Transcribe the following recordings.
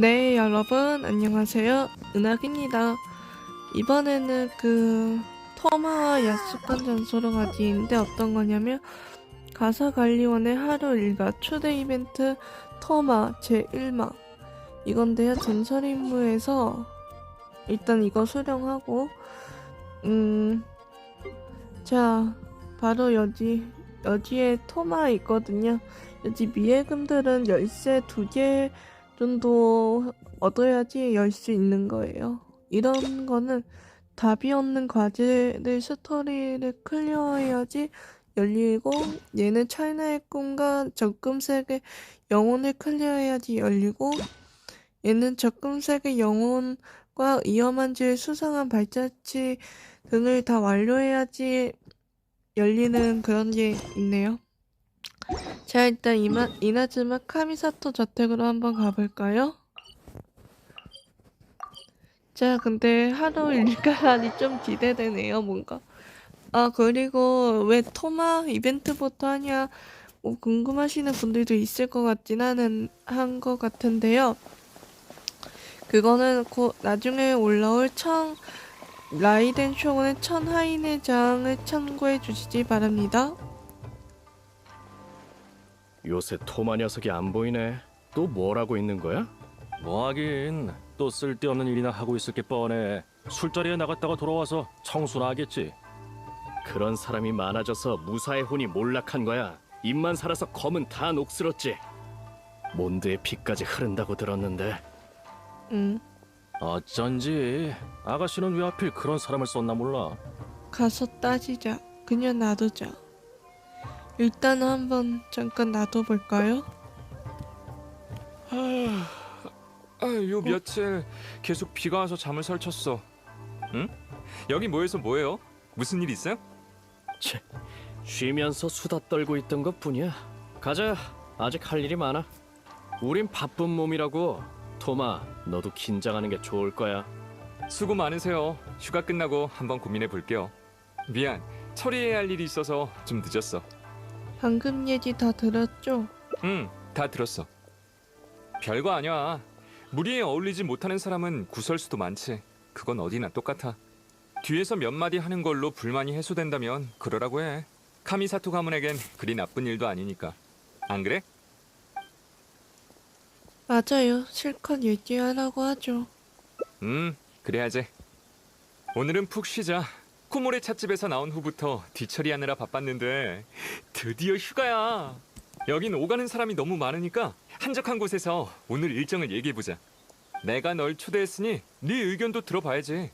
네, 여러분, 안녕하세요. 은학입니다. 이번에는 그, 토마와 약속한 장소로 가기인데 어떤 거냐면, 가사관리원의 하루 일과 초대 이벤트 토마 제1막. 이건데요, 전설 임무에서, 일단 이거 수령하고, 음, 자, 바로 여기, 여기에 토마 있거든요. 여기 미해금들은 열쇠 두 개, 정도 얻어야지 열 수 있는 거예요. 이런 거는 답이 없는 과제를 스토리를 클리어해야지 열리고 얘는 차이나의 꿈과 적금색의 영혼을 클리어해야지 열리고 얘는 적금색의 영혼과 위험한 죄 수상한 발자취 등을 다 완료해야지 열리는 그런 게 있네요. 자, 일단 이마, 이나즈마 카미사토 저택으로 한번 가볼까요? 자, 근데 하루 일과라니 좀 기대되네요, 뭔가. 아, 그리고 왜 토마 이벤트부터 하냐, 뭐 궁금하시는 분들도 있을 것 같긴 하는, 한것 같은데요. 그거는 곧 나중에 올라올 청, 라이덴 쇼군의 천 하인의 장을 참고해 주시기 바랍니다. 요새 토마 녀석이 안 보이네. 또 뭘 하고 있는 거야? 뭐 하긴 또 쓸데없는 일이나 하고 있을 게 뻔해 술자리에 나갔다가 돌아와서 청소나 하겠지 그런 사람이 많아져서 무사의 혼이 몰락한 거야. 입만 살아서 검은 다 녹슬었지. 몬드의 피까지 흐른다고 들었는데 응. 어쩐지 아가씨는 왜 하필 그런 사람을 썼나 몰라 가서 따지자. 그냥 놔두자. 일단 한번 잠깐 놔둬볼까요? 아, 요 며칠 계속 비가 와서 잠을 설쳤어. 응? 여기 모여서 뭐해요? 무슨 일 있어요? 채, 쉬면서 수다 떨고 있던 것 뿐이야. 가자. 아직 할 일이 많아. 우린 바쁜 몸이라고. 토마, 너도 긴장하는 게 좋을 거야. 수고 많으세요. 휴가 끝나고 한번 고민해 볼게요. 미안. 처리해야 할 일이 있어서 좀 늦었어. 방금 얘기 다 들었죠? 응, 다 들었어. 별거 아니야. 무리에 어울리지 못하는 사람은 구설수도 많지. 그건 어디나 똑같아. 뒤에서 몇 마디 하는 걸로 불만이 해소된다면 그러라고 해. 카미사토 가문에겐 그리 나쁜 일도 아니니까. 안 그래? 맞아요. 실컷 얘기하라고 하죠. 음, 그래야지. 오늘은 푹 쉬자. 코모레 찻집에서 나온 후부터 뒤처리하느라 바빴는데 드디어 휴가야. 여긴 오가는 사람이 너무 많으니까 한적한 곳에서 오늘 일정을 얘기해보자. 내가 널 초대했으니 네 의견도 들어봐야지.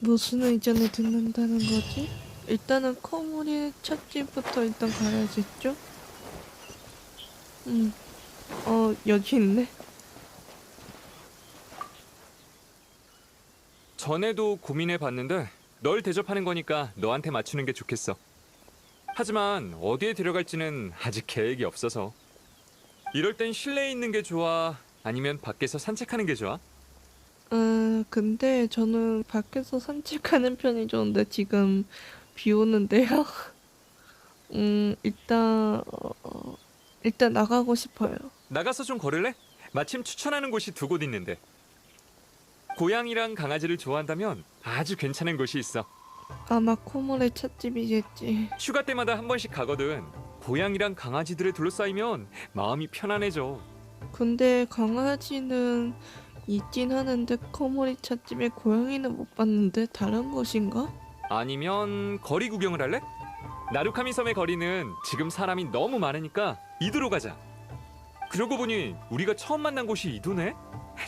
무슨 의견을 듣는다는 거지? 일단은 코모리 찻집부터 일단 가야겠죠? 음. 어, 여기 있네. 전에도 고민해봤는데 널 대접하는 거니까 너한테 맞추는 게 좋겠어. 하지만 어디에 데려갈지는 아직 계획이 없어서. 이럴 땐 실내에 있는 게 좋아? 아니면 밖에서 산책하는 게 좋아? 어, 근데 저는 밖에서 산책하는 편이 좋은데 지금 비 오는데요. 음, 일단, 어, 일단 나가고 싶어요. 나가서 좀 걸을래? 마침 추천하는 곳이 두 곳 있는데. 고양이랑 강아지를 좋아한다면 아주 괜찮은 곳이 있어. 아마 코모레 찻집이겠지. 휴가 때마다 한 번씩 가거든. 고양이랑 강아지들에 둘러싸이면 마음이 편안해져. 근데 강아지는 있긴 하는데 코모리 찻집에 고양이는 못 봤는데 다른 곳인가? 아니면 거리 구경을 할래? 나루카미 섬의 거리는 지금 사람이 너무 많으니까 이도로 가자. 그러고 보니 우리가 처음 만난 곳이 이도네?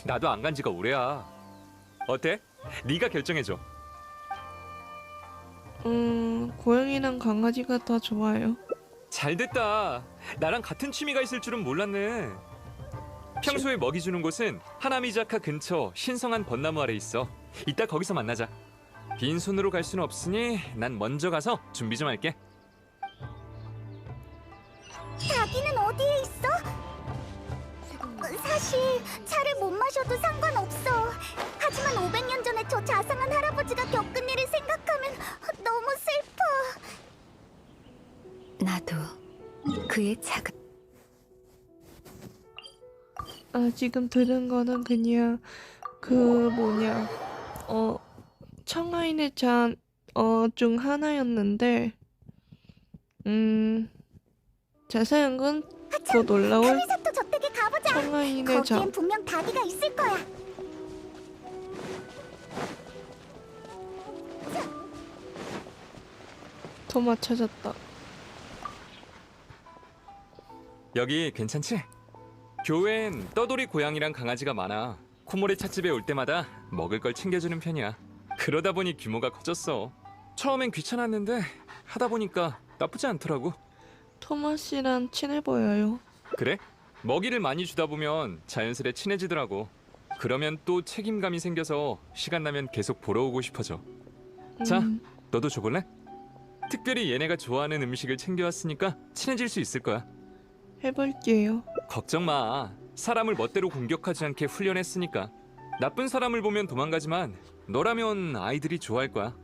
나도 안 간 지가 오래야. 어때? 네가 결정해줘. 음, 고양이랑 강아지가 더 좋아요. 잘 됐다. 나랑 같은 취미가 있을 줄은 몰랐네. 평소에 먹이 주는 곳은 하나미자카 근처 신성한 벚나무 아래 있어. 이따 거기서 만나자. 빈손으로 갈 수는 없으니 난 먼저 가서 준비 좀 할게. 자기는 어디에 있어? 사실 차를 못 마셔도 상관없어. 하지만 500년 전에 저 자상한 할아버지가 겪은 일을 생각하면 너무 슬퍼. 나도 그의 작은 아, 지금 들은 거는 그냥 그 뭐냐, 어, 청아인의 잔, 어, 중 하나였는데, 음, 자세한 건 카미사토 저택에 가보자. 청아인의 거기엔 잔. 분명 다디가 있을 거야. 토마 찾았다. 여기 괜찮지? 교회엔 떠돌이 고양이랑 강아지가 많아. 코모리 찻집에 올 때마다 먹을 걸 챙겨주는 편이야. 그러다 보니 규모가 커졌어. 처음엔 귀찮았는데 하다 보니까 나쁘지 않더라고. 토마 씨랑 친해 보여요. 그래? 먹이를 많이 주다 보면 자연스레 친해지더라고. 그러면 또 책임감이 생겨서 시간 나면 계속 보러 오고 싶어져. 자. 음, 너도 줘볼래? 특별히 얘네가 좋아하는 음식을 챙겨왔으니까 친해질 수 있을 거야. 해볼게요. 걱정 마. 사람을 멋대로 공격하지 않게 훈련했으니까. 나쁜 사람을 보면 도망가지만 너라면 아이들이 좋아할 거야.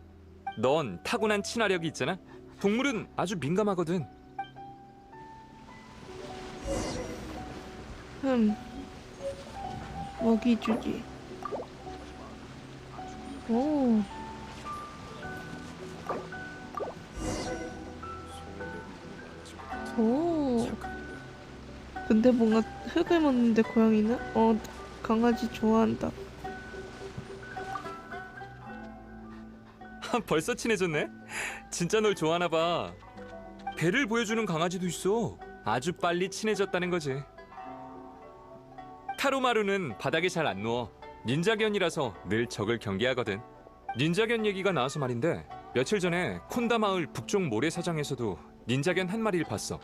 넌 타고난 친화력이 있잖아. 동물은 아주 민감하거든. 흠. 먹이 주지. 오. 오. 근데 뭔가 흙을 먹는데 고양이는? 어, 강아지 좋아한다. 벌써 친해졌네? 진짜 널 좋아하나 봐. 배를 보여주는 강아지도 있어. 아주 빨리 친해졌다는 거지. 타로마루는 바닥에 잘 안 누워. 닌자견이라서 늘 적을 경계하거든. 닌자견 얘기가 나와서 말인데 며칠 전에 콘다 마을 북쪽 모래사장에서도 닌자견 한 마리를 봤어.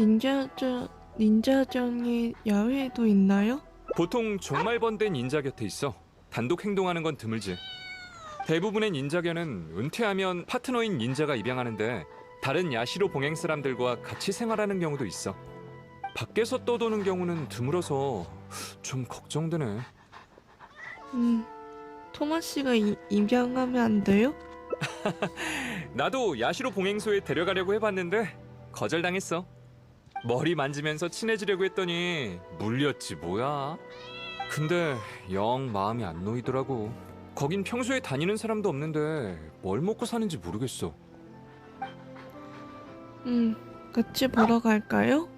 닌자전, 닌자전이 야외에도 있나요? 보통 종말번대 닌자 곁에 있어. 단독 행동하는 건 드물지. 대부분의 닌자견은 은퇴하면 파트너인 닌자가 입양하는데 다른 야시로 봉행 사람들과 같이 생활하는 경우도 있어. 밖에서 떠도는 경우는 드물어서 좀 걱정되네. 음. 토마 씨가 이, 입양하면 안 돼요? 나도 야시로 봉행소에 데려가려고 해봤는데 거절당했어. 머리 만지면서 친해지려고 했더니 물렸지 뭐야. 근데 영 마음이 안 놓이더라고. 거긴 평소에 다니는 사람도 없는데 뭘 먹고 사는지 모르겠어. 음. 같이 보러 갈까요?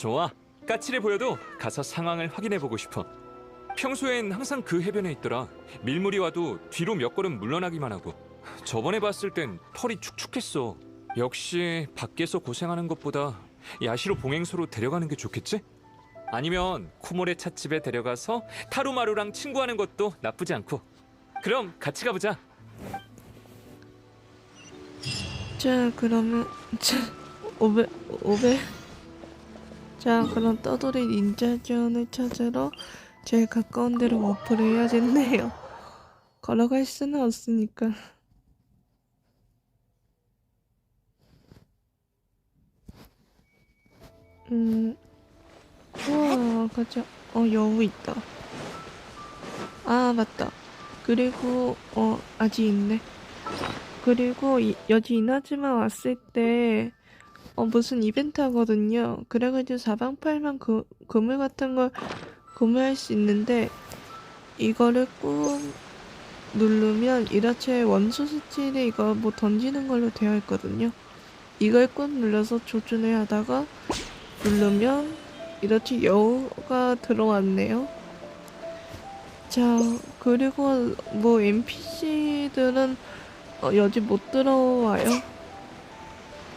좋아. 까칠해 보여도 가서 상황을 확인해 보고 싶어. 평소엔 항상 그 해변에 있더라. 밀물이 와도 뒤로 몇 걸음 물러나기만 하고. 저번에 봤을 땐 털이 축축했어. 역시 밖에서 고생하는 것보다 야시로 봉행소로 데려가는 게 좋겠지? 아니면 코모레 찻집에 데려가서 타루마루랑 친구하는 것도 나쁘지 않고. 그럼 같이 가보자. 자, 그러면 자, 500 500 자, 그럼 떠돌이 닌자전을 찾으러 제일 가까운 데로 워프를 해야겠네요. 걸어갈 수는 없으니까. 음, 우와, 가자. 어, 여우 있다. 아, 맞다. 그리고, 어, 아직 있네. 그리고 이, 여기 이나즈마 왔을 때 어, 무슨 이벤트 하거든요. 그래가지고 사방팔방 그, 그물 같은 걸 구매할 수 있는데 이거를 꾹 누르면 이라체 원소 스틸에 이거 뭐 던지는 걸로 되어 있거든요. 이걸 꾹 눌러서 조준을 하다가 누르면 이렇게 여우가 들어왔네요. 자, 그리고 뭐 NPC들은 어, 여기 못 들어와요.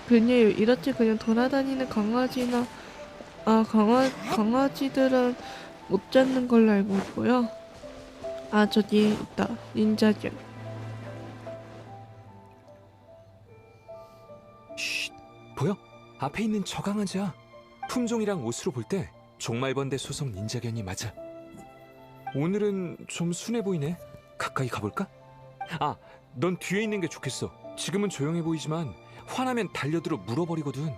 그냥 이렇게 그냥 돌아다니는 강아지나 아 강아 강아지들은 못 잡는 걸로 알고 있고요. 아 저기 있다 닌자견. 쉿, 보여? 앞에 있는 저 강아지야. 품종이랑 옷으로 볼 때 종말번대 소속 닌자견이 맞아. 오늘은 좀 순해 보이네. 가까이 가볼까? 아, 넌 뒤에 있는 게 좋겠어. 지금은 조용해 보이지만 화나면 달려들어 물어버리거든.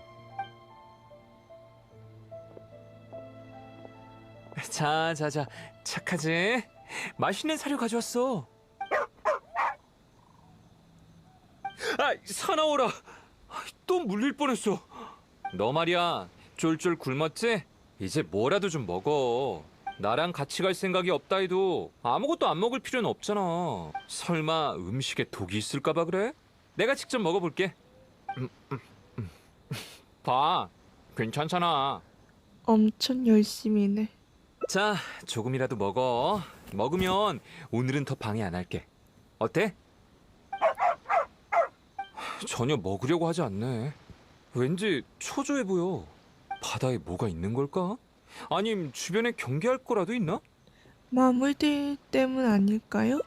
자, 자, 자, 착하지? 맛있는 사료 가져왔어. 아, 사나워라. 아, 또 물릴 뻔했어. 너 말이야, 쫄쫄 굶었지? 이제 뭐라도 좀 먹어. 나랑 같이 갈 생각이 없다 해도 아무것도 안 먹을 필요는 없잖아. 설마 음식에 독이 있을까봐 그래? 내가 직접 먹어볼게. 봐, 괜찮잖아. 엄청 열심히네. 자, 조금이라도 먹어. 먹으면 오늘은 더 방해 안 할게. 어때? 전혀 먹으려고 하지 않네. 왠지 초조해 보여. 바다에 뭐가 있는 걸까? 아님 주변에 경계할 거라도 있나? 마물들 때문 아닐까요?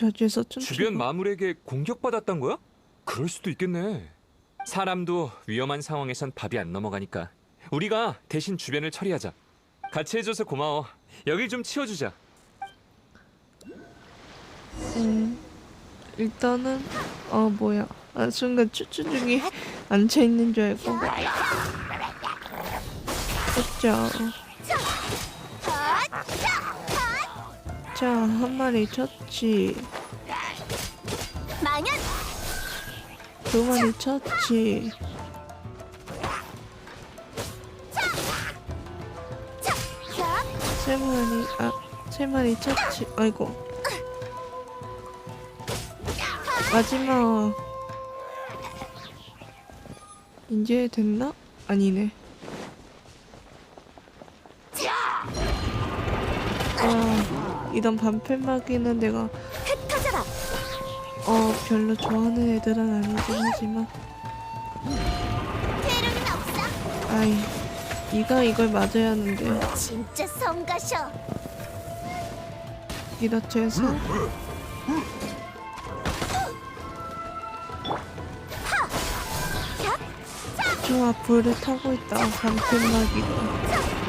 저주에서 좀 주변 마물에게 공격받았단 거야? 그럴 수도 있겠네. 사람도 위험한 상황에선 밥이 안 넘어가니까 우리가 대신 주변을 처리하자. 같이 해줘서 고마워. 여길 좀 치워주자. 음, 일단은 어 뭐야 아, 순간 추추 중에 앉아 있는 줄 알고 그죠 자한 마리 쳤지. 망연! 두 마리 쳤지. 자세 마리 아세 마리 쳤지. 아이고. 마지막. 이제 됐나? 아니네 아 이런 반패막이는 내가 어 별로 좋아하는 애들은 아니긴 하지만. 아이 이가 이걸 맞아야 하는데. 진짜 성가셔. 이렇게 해서 좋아 불을 타고 있다. 반패막이가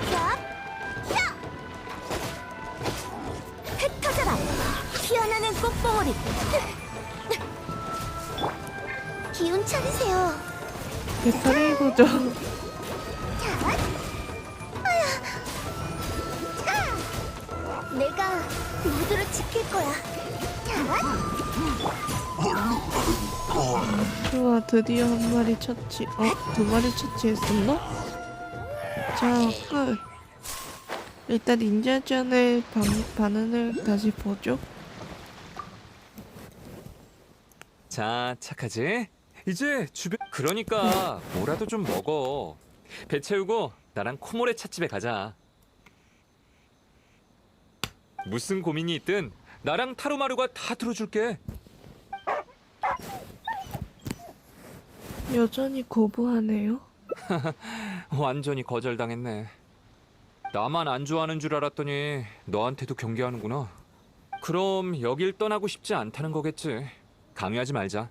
기운 차리세요. 배터리 고정 내가 모두를 지킬 거야. 좋아 드디어 한 마리 쳤지 어? 두 마리 쳤지했었나? 자 끝. 일단 인자전의 반, 반응을 다시 보죠 자, 착하지? 이제 주변 그러니까 뭐라도 좀 먹어. 배 채우고 나랑 코모레 찻집에 가자. 무슨 고민이 있든 나랑 타로마루가 다 들어줄게. 여전히 거부하네요 완전히 거절당했네. 나만 안 좋아하는 줄 알았더니 너한테도 경계하는구나. 그럼 여길 떠나고 싶지 않다는 거겠지. 강요하지 말자.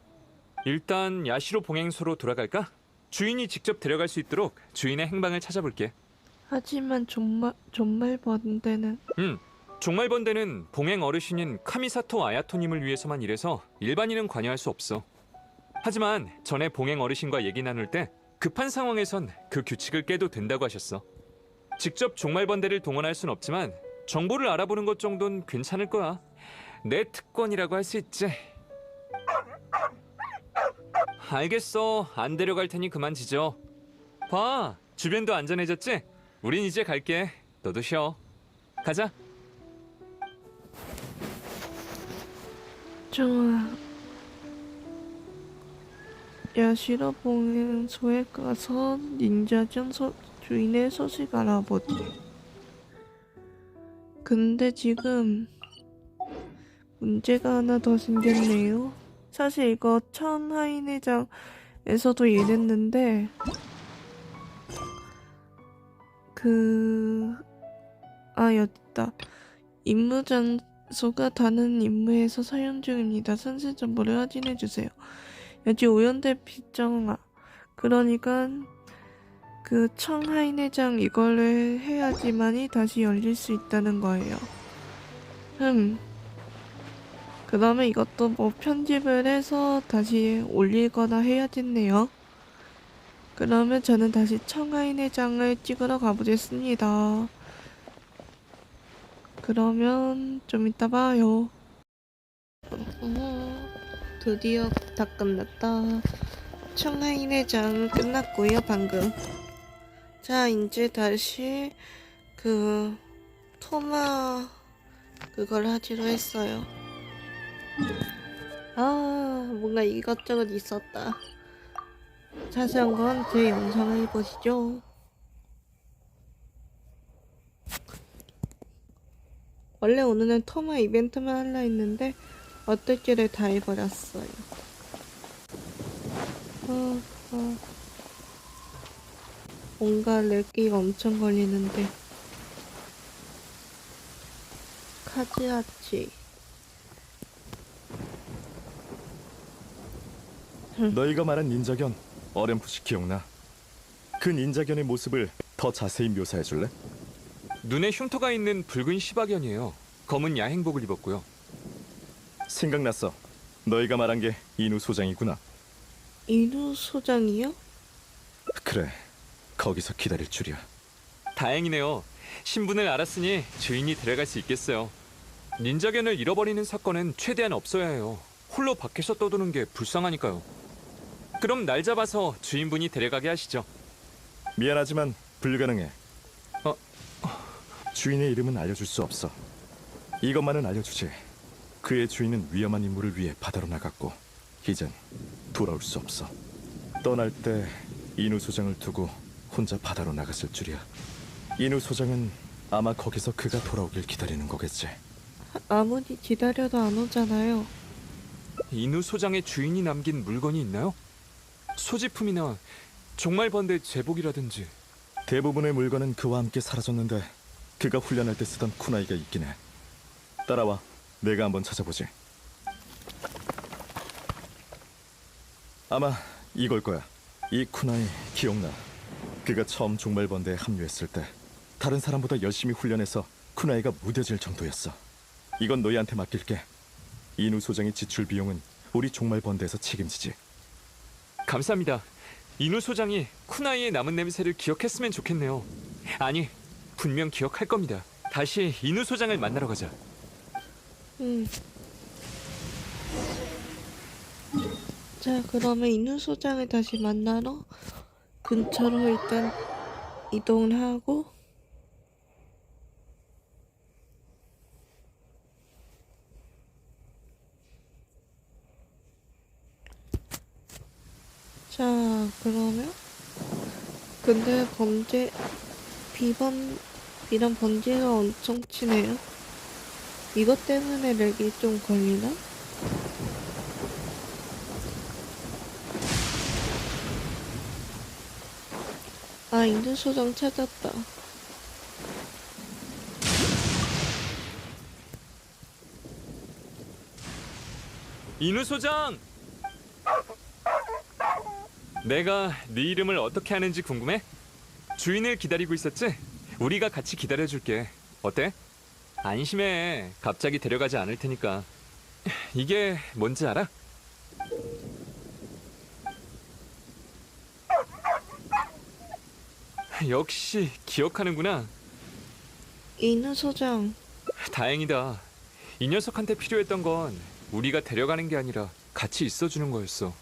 일단 야시로 봉행소로 돌아갈까? 주인이 직접 데려갈 수 있도록 주인의 행방을 찾아볼게. 하지만 정말 정말 번데는 응. 종말번대는 봉행 어르신인 카미사토 아야토님을 위해서만 일해서 일반인은 관여할 수 없어. 하지만 전에 봉행 어르신과 얘기 나눌 때 급한 상황에선 그 규칙을 깨도 된다고 하셨어. 직접 종말번대를 동원할 순 없지만 정보를 알아보는 것 정도는 괜찮을 거야. 내 특권이라고 할 수 있지. 알겠어. 안 데려갈 테니 그만 지져. 봐. 주변도 안전해졌지? 우린 이제 갈게. 너도 쉬어. 가자. 좋아 야시로 봉행소에 가서 닌자전 소, 주인의 소식 알아보지 근데 지금 문제가 하나 더 생겼네요 사실 이거 천하인 회장에서도 일했는데 그... 아 여기 있다 임무 장소가 다른 임무에서 사용 중입니다. 선생 정보를 확인해 주세요. 여기 오연대 피정아. 그러니까 그 청하인 회장 이거를 해야지만이 다시 열릴 수 있다는 거예요. 흠. 그 다음에 이것도 뭐 편집을 해서 다시 올리거나 해야겠네요. 그러면 저는 다시 청하인 회장을 찍으러 가보겠습니다. 그러면 좀 이따 봐요. 어, 드디어 다 끝났다. 청하인 회장 끝났고요, 방금. 자, 이제 다시 그 토마 그걸 하기로 했어요. 아, 뭔가 이것저것 있었다. 자세한 건 제 영상을 보시죠. 원래 오늘은 토마 이벤트만 하려 했는데 어떻게를 다 해버렸어요. 어, 어. 뭔가 렉기가 엄청 걸리는데 카즈아치 너희가 말한 닌자견 어렴풋이 기억나. 그 닌자견의 모습을 더 자세히 묘사해 줄래? 눈에 흉터가 있는 붉은 시바견이에요. 검은 야행복을 입었고요. 생각났어. 너희가 말한 게 이누 소장이구나. 이누 소장이요? 그래. 거기서 기다릴 줄이야. 다행이네요. 신분을 알았으니 주인이 데려갈 수 있겠어요. 닌자견을 잃어버리는 사건은 최대한 없어야 해요. 홀로 밖에서 떠도는 게 불쌍하니까요. 그럼 날 잡아서 주인분이 데려가게 하시죠. 미안하지만 불가능해. 어? 주인의 이름은 알려줄 수 없어. 이것만은 알려주지. 그의 주인은 위험한 임무를 위해 바다로 나갔고 이젠 돌아올 수 없어. 떠날 때 이누 소장을 두고 혼자 바다로 나갔을 줄이야. 이누 소장은 아마 거기서 그가 돌아오길 기다리는 거겠지. 아무리 기다려도 안 오잖아요. 인우 소장의 주인이 남긴 물건이 있나요? 소지품이나 종말번대 제복이라든지 대부분의 물건은 그와 함께 사라졌는데 그가 훈련할 때 쓰던 쿠나이가 있긴 해. 따라와. 내가 한번 찾아보지. 아마 이걸 거야. 이 쿠나이 기억나. 그가 처음 종말번대에 합류했을 때 다른 사람보다 열심히 훈련해서 쿠나이가 무뎌질 정도였어. 이건 너희한테 맡길게. 이누 소장의 지출 비용은 우리 종말번대에서 책임지지. 감사합니다. 인우 소장이 쿠나이의 남은 냄새를 기억했으면 좋겠네요. 아니, 분명 기억할 겁니다. 다시 인우 소장을 만나러 가자. 음. 자, 그러면 이누 소장을 다시 만나러 근처로 일단 이동을 하고 자, 그러면 근데 범죄 비범 이런 번지가 엄청 치네요. 이것 때문에 렉이 좀 걸리나? 아, 인도 소장 찾았다. 인우 소장! 내가 네 이름을 어떻게 하는지 궁금해? 주인을 기다리고 있었지? 우리가 같이 기다려줄게. 어때? 안심해. 갑자기 데려가지 않을 테니까. 이게 뭔지 알아? 역시 기억하는구나. 인도 소장, 다행이다. 이 녀석한테 필요했던 건 우리가 데려가는 게 아니라 같이 있어주는 거였어.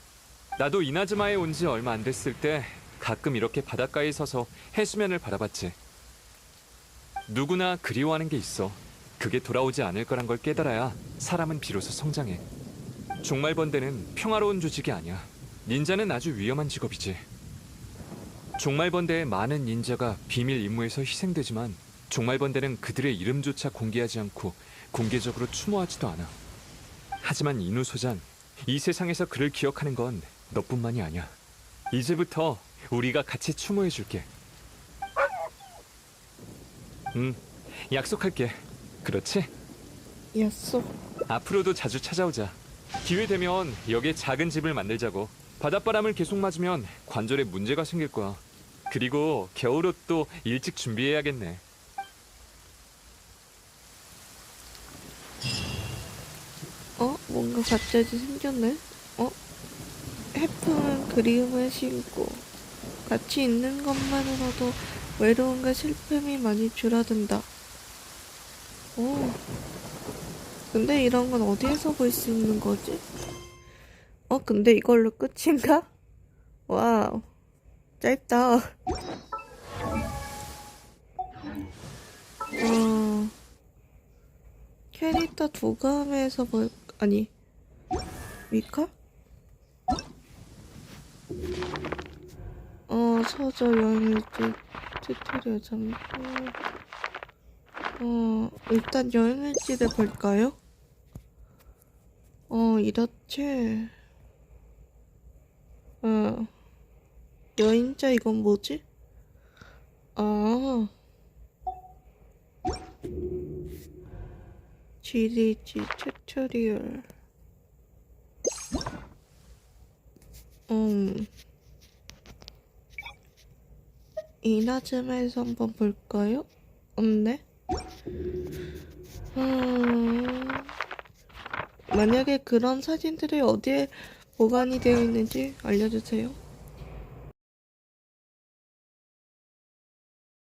나도 이나즈마에 온 지 얼마 안 됐을 때 가끔 이렇게 바닷가에 서서 해수면을 바라봤지. 누구나 그리워하는 게 있어. 그게 돌아오지 않을 거란 걸 깨달아야 사람은 비로소 성장해. 종말번대는 평화로운 조직이 아니야. 닌자는 아주 위험한 직업이지. 종말번대의 많은 닌자가 비밀 임무에서 희생되지만 종말번대는 그들의 이름조차 공개하지 않고 공개적으로 추모하지도 않아. 하지만 이누 소장, 이 세상에서 그를 기억하는 건 너뿐만이 아니야. 이제부터 우리가 같이 추모해 줄게. 응, 약속할게. 그렇지? 약속. 앞으로도 자주 찾아오자. 기회 되면 여기에 작은 집을 만들자고. 바닷바람을 계속 맞으면 관절에 문제가 생길 거야. 그리고 겨울옷도 일찍 준비해야겠네. 어? 뭔가 갑자기 생겼네? 어? 해프는 그리움을 심고 같이 있는 것만으로도 외로움과 슬픔이 많이 줄어든다. 오. 근데 이런 건 어디에서 볼 수 있는 거지? 어, 근데 이걸로 끝인가? 와우. 짧다. 어, 캐릭터 도감에서 볼, 아니, 미카? 어, 서저 여행일지, 튜토리얼 잠깐. 어, 일단 여행일지를 볼까요? 어, 이렇지. 어, 여행자 이건 뭐지? 아. GDG 튜토리얼. 음. 이나즈마에서 한번 볼까요? 없네. 음. 만약에 그런 사진들이 어디에 보관이 되어 있는지 알려주세요.